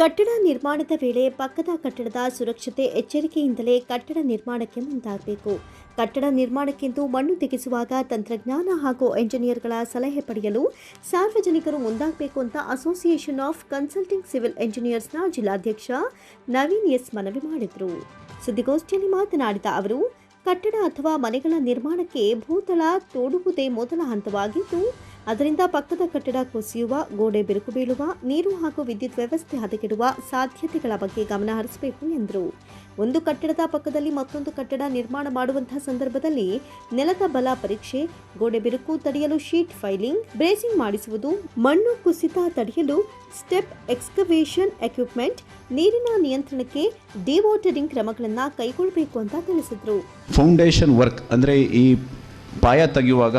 ಕಟ್ಟಡ ನಿರ್ಮಾಣದ ವೇಳೆ ಪಕ್ಕದ ಕಟ್ಟಡದ ಸುರಕ್ಷತೆ ಎಚ್ಚರಿಕೆಯಿಂದಲೇ ಕಟ್ಟಡ ನಿರ್ಮಾಣಕ್ಕೆ ಮುಂದಾಗಬೇಕು. ಕಟ್ಟಡ ನಿರ್ಮಾಣಕ್ಕೆಂದು ಮಣ್ಣು ತೆಗೆಸುವಾಗ ತಂತ್ರಜ್ಞಾನ ಹಾಗೂ ಎಂಜಿನಿಯರ್ಗಳ ಸಲಹೆ ಪಡೆಯಲು ಸಾರ್ವಜನಿಕರು ಮುಂದಾಗಬೇಕು ಅಂತ ಅಸೋಸಿಯೇಷನ್ ಆಫ್ ಕನ್ಸಲ್ಟಿಂಗ್ ಸಿವಿಲ್ ಎಂಜಿನಿಯರ್ಸ್ನ ಜಿಲ್ಲಾಧ್ಯಕ್ಷ ನವೀನ್ ಎಸ್ ಮನವಿ ಮಾಡಿದರು. ಸುದ್ದಿಗೋಷ್ಠಿಯಲ್ಲಿ ಮಾತನಾಡಿದ ಅವರು, ಕಟ್ಟಡ ಅಥವಾ ಮನೆಗಳ ನಿರ್ಮಾಣಕ್ಕೆ ಭೂತಳ ತೋಡುವುದೇ ಮೊದಲ ಹಂತವಾಗಿದ್ದು ಅದರಿಂದ ಪಕ್ಕದ ಕಟ್ಟಡ ಕುಸಿಯುವ, ಗೋಡೆ ಬಿರುಕು ಬೀಳುವ, ನೀರು ಹಾಗೂ ವಿದ್ಯುತ್ ವ್ಯವಸ್ಥೆ ಹದಗೆಡುವ ಸಾಧ್ಯತೆಗಳ ಬಗ್ಗೆ ಗಮನ ಹರಿಸಬೇಕು ಎಂದರು. ಒಂದು ಕಟ್ಟಡದ ಪಕ್ಕದಲ್ಲಿ ಮತ್ತೊಂದು ಕಟ್ಟಡ ನಿರ್ಮಾಣ ಮಾಡುವಂತಹ ಸಂದರ್ಭದಲ್ಲಿ ನೆಲದ ಬಲ ಪರೀಕ್ಷೆ, ಗೋಡೆ ಬಿರುಕು ತಡೆಯಲು ಶೀಟ್ ಫೈಲಿಂಗ್, ಬ್ರೇಸಿಂಗ್ ಮಾಡಿಸುವುದು, ಮಣ್ಣು ಕುಸಿತ ತಡೆಯಲು ಸ್ಟೆಪ್ ಎಕ್ಸ್ಕವೇಷನ್ ಎಕ್ವಿಪ್ಮೆಂಟ್, ನೀರಿನ ನಿಯಂತ್ರಣಕ್ಕೆ ಡಿವೋಟರಿಂಗ್ ಕ್ರಮಗಳನ್ನು ಕೈಗೊಳ್ಳಬೇಕು ಅಂತ ತಿಳಿಸಿದರು. ಫೌಂಡೇಶನ್ ವರ್ಕ್ ಅಂದರೆ ಈ ಪಾಯ ತೆಗೆಯುವಾಗ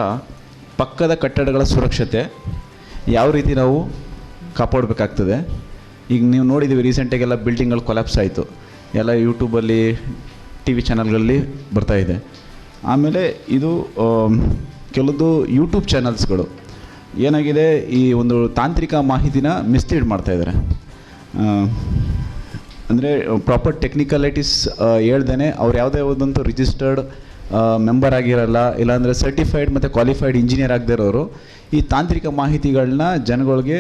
ಪಕ್ಕದ ಕಟ್ಟಡಗಳ ಸುರಕ್ಷತೆ ಯಾವ ರೀತಿ ನಾವು ಕಾಪಾಡಬೇಕಾಗ್ತದೆ. ಈಗ ನೀವು ನೋಡಿದ್ದೀವಿ ರೀಸೆಂಟಾಗೆಲ್ಲ ಬಿಲ್ಡಿಂಗ್ಗಳು ಕೊಲ್ಯಾಪ್ಸ್ ಆಯಿತು. ಎಲ್ಲ ಯೂಟ್ಯೂಬಲ್ಲಿ ಟಿ ವಿ ಚಾನಲ್ಗಳಲ್ಲಿ ಬರ್ತಾ ಇದೆ. ಆಮೇಲೆ ಇದು ಕೆಲವೊಂದು ಯೂಟ್ಯೂಬ್ ಚಾನಲ್ಸ್ಗಳು ಏನಾಗಿದೆ, ಈ ಒಂದು ತಾಂತ್ರಿಕ ಮಾಹಿತಿನ ಮಿಸ್ಲೀಡ್ ಮಾಡ್ತಾ ಇದ್ದಾರೆ. ಅಂದರೆ ಪ್ರಾಪರ್ ಟೆಕ್ನಿಕಲಿಟೀಸ್ ಹೇಳ್ದೇ ಅವ್ರು ಯಾವುದೇ ಒಂದಂತೂ ರಿಜಿಸ್ಟರ್ಡ್ ಮೆಂಬರ್ ಆಗಿರಲ್ಲ, ಇಲ್ಲಾಂದರೆ ಸರ್ಟಿಫೈಡ್ ಮತ್ತು ಕ್ವಾಲಿಫೈಡ್ ಇಂಜಿನಿಯರ್ ಆಗದೇ ಇರೋರು ಈ ತಾಂತ್ರಿಕ ಮಾಹಿತಿಗಳನ್ನ ಜನಗಳಿಗೆ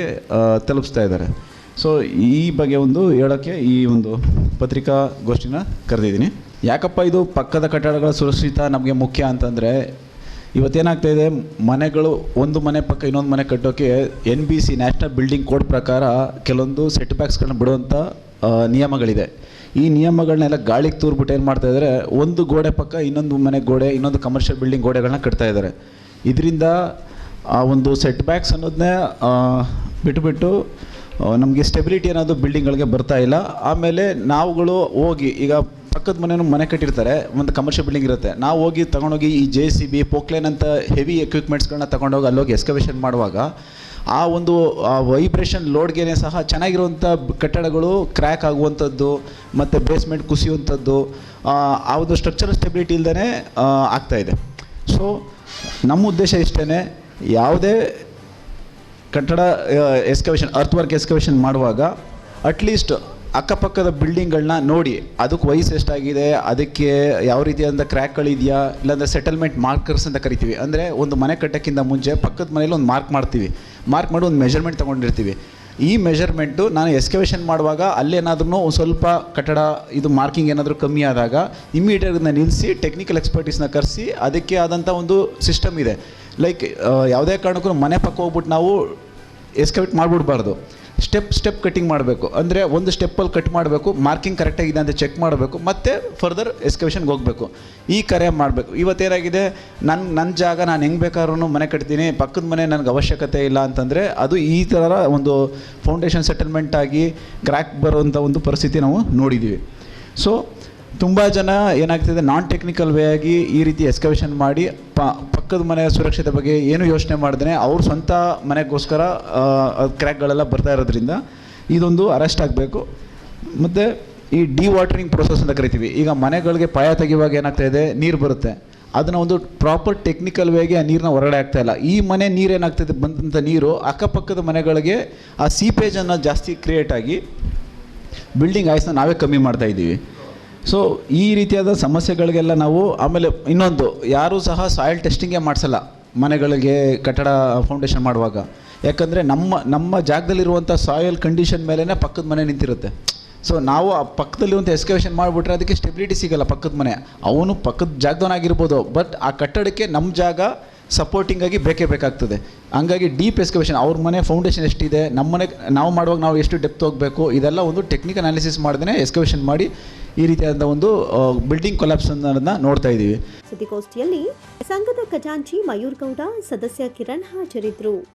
ತಲುಪಿಸ್ತಾ ಇದ್ದಾರೆ. ಸೊ ಈ ಬಗ್ಗೆ ಒಂದು ಹೇಳೋಕ್ಕೆ ಈ ಒಂದು ಪತ್ರಿಕಾಗೋಷ್ಠಿನ ಕರೆದಿದ್ದೀನಿ. ಯಾಕಪ್ಪ ಇದು ಪಕ್ಕದ ಕಟ್ಟಡಗಳ ಸುರಕ್ಷಿತ ನಮಗೆ ಮುಖ್ಯ ಅಂತಂದರೆ, ಇವತ್ತೇನಾಗ್ತಾ ಇದೆ, ಮನೆಗಳು ಒಂದು ಮನೆ ಪಕ್ಕ ಇನ್ನೊಂದು ಮನೆ ಕಟ್ಟೋಕ್ಕೆ N B C national building code ಪ್ರಕಾರ ಕೆಲವೊಂದು ಸೆಟ್ ಬ್ಯಾಕ್ಸ್ಗಳನ್ನ ಬಿಡುವಂಥ ನಿಯಮಗಳಿದೆ. ಈ ನಿಯಮಗಳನ್ನೆಲ್ಲ ಗಾಳಿಗೆ ತೂರ್ಬಿಟ್ಟು ಏನು ಮಾಡ್ತಾ ಇದ್ದಾರೆ ಒಂದು ಗೋಡೆ ಪಕ್ಕ ಇನ್ನೊಂದು ಮನೆ ಗೋಡೆ, ಇನ್ನೊಂದು ಕಮರ್ಷಿಯಲ್ ಬಿಲ್ಡಿಂಗ್ ಗೋಡೆಗಳನ್ನ ಕಟ್ತಾ ಇದ್ದಾರೆ ಇದರಿಂದ ಆ ಒಂದು ಸೆಟ್ ಬ್ಯಾಕ್ಸ್ ಅನ್ನೋದನ್ನೇ ಬಿಟ್ಬಿಟ್ಟು ನಮಗೆ ಸ್ಟೆಬಿಲಿಟಿ ಅನ್ನೋದು ಬಿಲ್ಡಿಂಗ್ಗಳಿಗೆ ಬರ್ತಾ ಇಲ್ಲ. ಆಮೇಲೆ ನಾವುಗಳು ಹೋಗಿ, ಈಗ ಪಕ್ಕದ ಮನೆಯೂ ಮನೆ ಕಟ್ಟಿರ್ತಾರೆ, ಒಂದು ಕಮರ್ಷಿಯಲ್ ಬಿಲ್ಡಿಂಗ್ ಇರುತ್ತೆ. ನಾವು ಹೋಗಿ ತಗೊಂಡೋಗಿ ಈ ಜೆ ಸಿ ಬಿ ಪೋಕ್ಲೇನ್ ಅಂತ ಹೆವಿ ಎಕ್ವಿಪ್ಮೆಂಟ್ಸ್ಗಳನ್ನ ತಗೊಂಡೋಗಿ ಅಲ್ಲೋಗಿ ಎಕ್ಸ್ಕವೇಷನ್ ಮಾಡುವಾಗ ಆ ಒಂದು ವೈಬ್ರೇಷನ್ ಲೋಡ್ಗೆ ಸಹ ಚೆನ್ನಾಗಿರುವಂಥ ಕಟ್ಟಡಗಳು ಕ್ರ್ಯಾಕ್ ಆಗುವಂಥದ್ದು, ಮತ್ತು ಬೇಸ್ಮೆಂಟ್ ಕುಸಿಯುವಂಥದ್ದು, ಆ ಒಂದು ಸ್ಟ್ರಕ್ಚರಲ್ ಸ್ಟೆಬಿಲಿಟಿ ಇಲ್ಲದೇ ಆಗ್ತಾ ಇದೆ. ಸೊ ನಮ್ಮ ಉದ್ದೇಶ ಇಷ್ಟೇ ಯಾವುದೇ ಕಟ್ಟಡ ಎಸ್ಕವೇಷನ್ ಅರ್ತ್ ವರ್ಕ್ ಎಸ್ಕವೇಷನ್ ಮಾಡುವಾಗ ಅಟ್ಲೀಸ್ಟ್ ಅಕ್ಕಪಕ್ಕದ ಬಿಲ್ಡಿಂಗ್ಗಳನ್ನ ನೋಡಿ, ಅದಕ್ಕೆ ವಯಸ್ಸು ಎಷ್ಟಾಗಿದೆ? ಅದಕ್ಕೆ ಯಾವ ರೀತಿಯಾದಂಥ ಕ್ರ್ಯಾಕ್ಗಳಿದೆಯಾ ಇಲ್ಲಾಂದರೆ ಸೆಟಲ್ಮೆಂಟ್ ಮಾರ್ಕರ್ಸ್ ಅಂತ ಕರಿತೀವಿ. ಅಂದರೆ ಒಂದು ಮನೆ ಕಟ್ಟೋಕ್ಕಿಂತ ಮುಂಚೆ ಪಕ್ಕದ ಮನೇಲಿ ಒಂದು ಮಾರ್ಕ್ ಮಾಡ್ತೀವಿ. ಮಾರ್ಕ್ ಮಾಡಿ ಒಂದು ಮೆಜರ್ಮೆಂಟ್ ತೊಗೊಂಡಿರ್ತೀವಿ. ಈ ಮೆಷರ್ಮೆಂಟು ನಾನು ಎಸ್ಕವೇಷನ್ ಮಾಡುವಾಗ ಅಲ್ಲೇನಾದ್ರೂ ಒಂದು ಸ್ವಲ್ಪ ಕಟ್ಟಡ, ಇದು ಮಾರ್ಕಿಂಗ್ ಏನಾದರೂ ಕಮ್ಮಿ ಆದಾಗ ಇಮ್ಮಿಡಿಯೇಟ್ನ ನಿಲ್ಲಿಸಿ ಟೆಕ್ನಿಕಲ್ ಎಕ್ಸ್ಪರ್ಟೀಸ್ನ ಕರೆಸಿ ಅದಕ್ಕೆ ಆದಂಥ ಒಂದು ಸಿಸ್ಟಮ್ ಇದೆ. ಲೈಕ್ ಯಾವುದೇ ಕಾರಣಕ್ಕೂ ಮನೆ ಪಕ್ಕ ಹೋಗ್ಬಿಟ್ಟು ನಾವು ಎಸ್ಕವೇಟ್ ಮಾಡಿಬಿಡ್ಬಾರ್ದು. ಸ್ಟೆಪ್ ಸ್ಟೆಪ್ ಕಟ್ಟಿಂಗ್ ಮಾಡಬೇಕು. ಅಂದರೆ ಒಂದು ಸ್ಟೆಪ್ಪಲ್ಲಿ ಕಟ್ ಮಾಡಬೇಕು ಮಾರ್ಕಿಂಗ್ ಕರೆಕ್ಟಾಗಿದೆ ಅಂತ ಚೆಕ್ ಮಾಡಬೇಕು, ಮತ್ತು ಫರ್ದರ್ ಎಸ್ಕವೇಷನ್ಗೆ ಹೋಗಬೇಕು. ಈ ಕರೆ ಮಾಡಬೇಕು. ಇವತ್ತೇನಾಗಿದೆ ನನ್ನ ನನ್ನ ಜಾಗ ನಾನು ಹೆಂಗೆ ಬೇಕಾದ್ರೂ ಮನೆ ಕಟ್ತೀನಿ, ಪಕ್ಕದ ಮನೆ ನನಗೆ ಅವಶ್ಯಕತೆ ಇಲ್ಲ ಅಂತಂದರೆ ಅದು ಈ ಥರ ಒಂದು ಫೌಂಡೇಶನ್ ಸೆಟಲ್ಮೆಂಟ್ ಆಗಿ ಕ್ರ್ಯಾಕ್ ಬರುವಂಥ ಒಂದು ಪರಿಸ್ಥಿತಿ ನಾವು ನೋಡಿದ್ದೀವಿ ಸೊ ತುಂಬ ಜನ ಏನಾಗ್ತಿದೆ ನಾನ್ ಟೆಕ್ನಿಕಲ್ ವೇ ಆಗಿ ಈ ರೀತಿ ಎಸ್ಕವೇಷನ್ ಮಾಡಿ ಪಕ್ಕದ ಮನೆಯ ಸುರಕ್ಷತೆ ಬಗ್ಗೆ ಏನು ಯೋಚನೆ ಮಾಡ್ದೇ ಅವ್ರ ಸ್ವಂತ ಮನೆಗೋಸ್ಕರ ಕ್ರ್ಯಾಕ್ಗಳೆಲ್ಲ ಬರ್ತಾ ಇರೋದ್ರಿಂದ ಇದೊಂದು ಅರೆಸ್ಟ್ ಆಗಬೇಕು. ಮತ್ತು ಈ ಡಿ ವಾಟರಿಂಗ್ ಪ್ರೊಸೆಸ್ ಅಂತ ಕರಿತೀವಿ. ಈಗ ಮನೆಗಳಿಗೆ ಪಾಯ ತೆಗೆಯುವಾಗ ಏನಾಗ್ತಾ ಇದೆ ನೀರು ಬರುತ್ತೆ. ಅದನ್ನು ಒಂದು ಪ್ರಾಪರ್ ಟೆಕ್ನಿಕಲ್ ವೇಗೆ ಆ ನೀರನ್ನ ಹೊರಗಡೆ ಆಗ್ತಾ ಇಲ್ಲ. ಈ ಮನೆ ನೀರು ಏನಾಗ್ತದೆ ಬಂದಂಥ ನೀರು ಅಕ್ಕಪಕ್ಕದ ಮನೆಗಳಿಗೆ ಆ ಸೀಪೇಜನ್ನು ಜಾಸ್ತಿ ಕ್ರಿಯೇಟ್ ಆಗಿ ಬಿಲ್ಡಿಂಗ್ ಆಯ್ಸನ್ನ ನಾವೇ ಕಮ್ಮಿ ಮಾಡ್ತಾ ಇದ್ದೀವಿ. ಸೊ ಈ ರೀತಿಯಾದ ಸಮಸ್ಯೆಗಳಿಗೆಲ್ಲ ನಾವು ಆಮೇಲೆ ಇನ್ನೊಂದು, ಯಾರೂ ಸಹ ಸಾಯಿಲ್ ಟೆಸ್ಟಿಂಗೇ ಮಾಡಿಸಲ್ಲ ಮನೆಗಳಿಗೆ ಕಟ್ಟಡ ಫೌಂಡೇಶನ್ ಮಾಡುವಾಗ. ಯಾಕಂದರೆ ನಮ್ಮ ನಮ್ಮ ಜಾಗದಲ್ಲಿರುವಂಥ ಸಾಯಿಲ್ ಕಂಡೀಷನ್ ಮೇಲೇ ಪಕ್ಕದ ಮನೆ ನಿಂತಿರುತ್ತೆ. ಸೊ ನಾವು ಆ ಪಕ್ಕದಲ್ಲಿ ಒಂದು ಎಸ್ಕವೇಷನ್ ಮಾಡಿಬಿಟ್ರೆ ಅದಕ್ಕೆ ಸ್ಟೆಬಿಲಿಟಿ ಸಿಗಲ್ಲ ಪಕ್ಕದ ಮನೆ. ಅವನು ಪಕ್ಕದ ಜಾಗದವನಾಗಿರ್ಬೋದು ಬಟ್ ಆ ಕಟ್ಟಡಕ್ಕೆ ನಮ್ಮ ಜಾಗ ಸಪೋರ್ಟಿಂಗ್ ಆಗಿ ಬೇಕೇ ಬೇಕಾಗ್ತದೆ ಹಂಗಾಗಿ ಡೀಪ್ ಎಸ್ಕವೇಷನ್ ಅವ್ರ ಮನೆ ಫೌಂಡೇಶನ್ ಎಷ್ಟಿದೆ ನಮ್ಮ ಮನೆ, ನಾವು ಮಾಡುವಾಗ ನಾವು ಎಷ್ಟು ಡೆಪ್ತ್ ಹೋಗಬೇಕು, ಇದೆಲ್ಲ ಒಂದು ಟೆಕ್ನಿಕ್ ಅನಾಲಿಸಿಸ್ ಮಾಡ್ದೇ ಎಸ್ಕವೇಷನ್ ಮಾಡಿ ಈ ರೀತಿಯಾದಂಥ ಒಂದು ಬಿಲ್ಡಿಂಗ್ ಕೊಲಾಪ್ಸ್ ಅನ್ನೋದನ್ನ ನೋಡ್ತಾ ಇದ್ದೀವಿ. ಸುದ್ದಿಗೋಷ್ಠಿಯಲ್ಲಿ ಸಂಘದ ಖಜಾಂಚಿ ಮಯೂರ್ ಗೌಡ ಸದಸ್ಯ ಕಿರಣ್ ಹಾಜರಿದ್ದರು